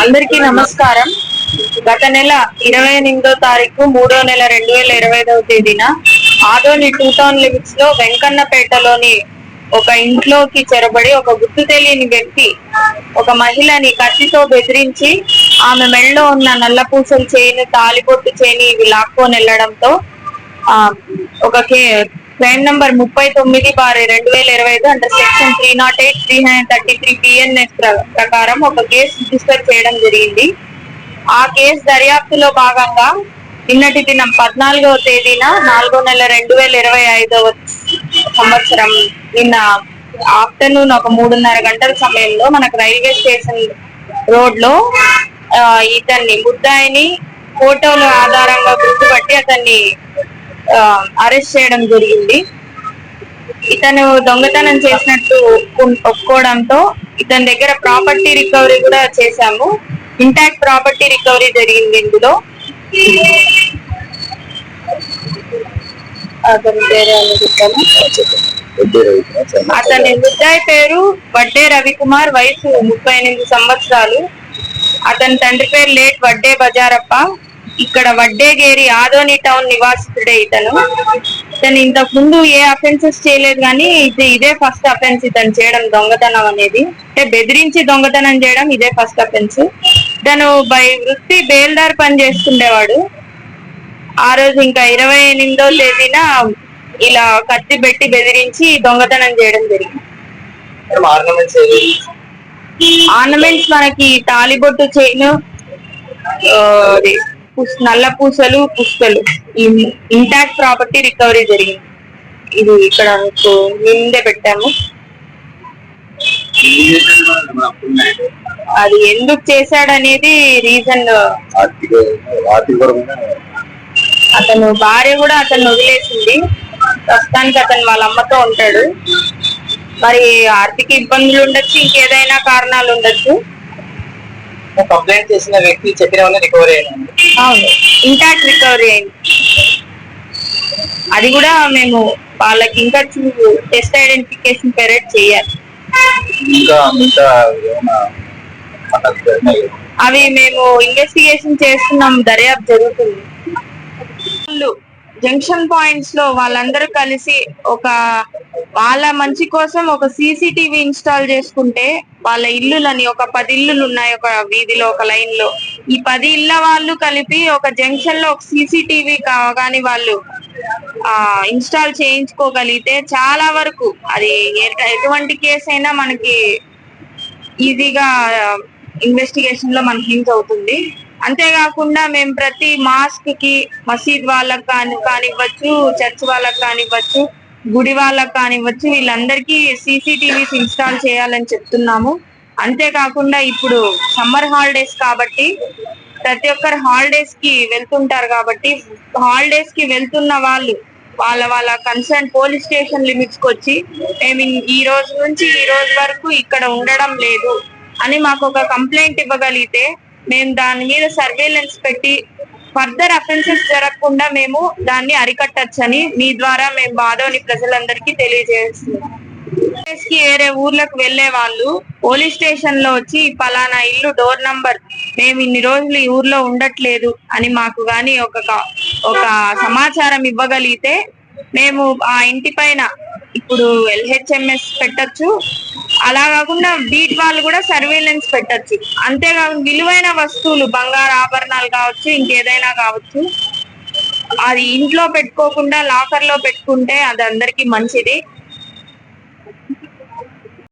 అందరికీ నమస్కారం. గత నెల ఇరవై ఎనిమిదో తారీఖు మూడో నెల రెండు వేల ఇరవై ఐదవ తేదీన ఆదోని టూ టౌన్ లిమిట్స్లో వెంకన్నపేటలోని ఒక ఇంట్లోకి చెరబడి ఒక గుర్తు తెలియని వ్యక్తి ఒక మహిళని కత్తితో బెదిరించి ఆమె మెడలో ఉన్న నల్ల పూసల చేయని తాలిబొట్టు చేయని ఇవి లాక్కొని వెళ్ళడంతో ఆ ఒక కే క్రైమ్ నంబర్ ముప్పై తొమ్మిది బార్ రెండు వేల ఇరవై ఐదు అంటే section three naught eight three hundred thirty three BNS ప్రకారం ఒక కేసు రిజిస్టర్ చేయడం జరిగింది. ఆ కేసు దర్యాప్తులో భాగంగా నిన్నటి దినం పద్నాలుగవ తేదీన నాలుగో నెల రెండు వేల ఇరవై ఐదవ సంవత్సరం నిన్న ఆఫ్టర్నూన్ ఒక మూడున్నర గంటల సమయంలో మనకు రైల్వే స్టేషన్ రోడ్లో ఇతన్ని ముద్దాయిని ఫోటోల ఆధారంగా గుర్తుపట్టి అతన్ని అరెస్ట్ చేయడం జరిగింది. ఇతను దొంగతనం చేసినట్టు ఒప్పుకోవడంతో ఇతని దగ్గర ప్రాపర్టీ రికవరీ కూడా చేశాము. ఇంటాక్ట్ ప్రాపర్టీ రికవరీ జరిగింది ఇందులో. అతని పేరు అతని ముద్దాయి పేరు వడ్డే రవికుమార్ వయసు ముప్పై ఎనిమిది సంవత్సరాలు. అతని తండ్రి పేరు లేట్ వడ్డే బజారప్ప. ఇక్కడ వడ్డేగేరి ఆదోని టౌన్ నివాసితుడే ఇతను. ఇతను ఇంతకు ముందు ఏ అఫెన్సెస్ చేయలేదు కానీ ఇది ఇదే ఫస్ట్ అఫెన్స్ ఇతను చేయడం దొంగతనం అనేది. అంటే బెదిరించి దొంగతనం చేయడం ఇదే ఫస్ట్ అఫెన్స్ ఇతను బై వృత్తి బేల్దార్ పని చేస్తుండేవాడు. ఆ రోజు ఇంకా ఇరవై ఎనిమిదో తేదీన ఇలా కత్తి పెట్టి బెదిరించి దొంగతనం చేయడం జరిగింది. ఆర్నమెంట్స్ మనకి తాలిబొట్టు చైన్ నల్ల పూసలు పుస్తలు ఇంటాక్ట్ ప్రాపర్టీ రికవరీ జరిగింది. ఇది ఇక్కడ మీకు ముందే పెట్టాము. అది ఎందుకు చేశాడనేది రీజన్ అతను భార్య కూడా అతను వదిలేసింది. ప్రస్తుతానికి అతను వాళ్ళ అమ్మతో ఉంటాడు. మరి ఆర్థిక ఇబ్బందులు ఉండొచ్చు ఇంకేదైనా కారణాలు ఉండొచ్చు? కంప్లైంట్ చేసిన వ్యక్తి చెప్పిన రికవరీ అయినండి. అవును. ఇంటాక్ట్ రికవరీ అయింది. అది కూడా మేము వాళ్ళకి ఇంకా టెస్ట్ ఐడెంటిఫికేషన్ పెరేడ్ చేయాలి. ఇంకా ఇంకా అవి మేము ఇన్వెస్టిగేషన్ చేస్తున్నాం దర్యాప్తు జరుగుతుంది. జంక్షన్ పాయింట్స్లో వాళ్ళందరూ కలిసి ఒక వాళ్ళ మంచి కోసం ఒక సీసీటీవీ ఇన్స్టాల్ చేసుకుంటే వాళ్ళ ఇల్లులని ఒక పది ఇల్లులు ఉన్నాయి ఒక వీధిలో ఒక లైన్లో ఈ పది ఇళ్ళ వాళ్ళు కలిపి ఒక జంక్షన్లో ఒక సీసీటీవీ కావగాని వాళ్ళు ఆ ఇన్స్టాల్ చేయించుకోగలిగితే చాలా వరకు అది ఎటువంటి కేసు అయినా మనకి ఈజీగా ఇన్వెస్టిగేషన్లో మనకి యూజ్ అవుతుంది. అంతేకాకుండా మేము ప్రతి మాస్క్కి మసీద్ వాళ్ళకి కాని కానివ్వచ్చు చర్చ్ వాళ్ళకి కానివ్వచ్చు గుడి వాళ్ళకి కానివ్వచ్చు వీళ్ళందరికీ సీసీటీవీస్ ఇన్స్టాల్ చేయాలని చెప్తున్నాము. అంతేకాకుండా ఇప్పుడు సమ్మర్ హాలిడేస్ కాబట్టి ప్రతి ఒక్కరు హాలిడేస్కి వెళ్తుంటారు కాబట్టి హాలిడేస్కి వెళ్తున్న వాళ్ళు వాళ్ళ వాళ్ళ కన్సర్న్ పోలీస్ స్టేషన్ లిమిట్స్కి వచ్చి మేము ఈ రోజు నుంచి ఈ రోజు వరకు ఇక్కడ ఉండడం లేదు అని మాకు ఒక కంప్లైంట్ ఇవ్వగలిగితే మేము దాని మీద సర్వేలెన్స్ పెట్టి ఫర్దర్ అఫెన్సెస్ జరగకుండా మేము దాన్ని అరికట్టచ్చని మీ ద్వారా మేము బాధోని ప్రజలందరికీ తెలియజేస్తున్నాం. కి వేరే ఊర్లకు వెళ్ళే వాళ్ళు పోలీస్ స్టేషన్లో వచ్చి పలానా ఇల్లు డోర్ నంబర్ మేము ఇన్ని రోజులు ఈ ఊర్లో ఉండట్లేదు అని మాకు గాని ఒక ఒక సమాచారం ఇవ్వగలిగితే మేము ఆ ఇంటి పైన ఇప్పుడు ఎల్హెచ్ఎంఎస్ పెట్టచ్చు. అలా కాకుండా బీట్ వాళ్ళు కూడా సర్వేలెన్స్ పెట్టచ్చు. అంతేకాకుండా విలువైన వస్తువులు బంగారు ఆభరణాలు కావచ్చు ఇంకేదైనా కావచ్చు అది ఇంట్లో పెట్టుకోకుండా లాకర్లో పెట్టుకుంటే అది అందరికీ మంచిది.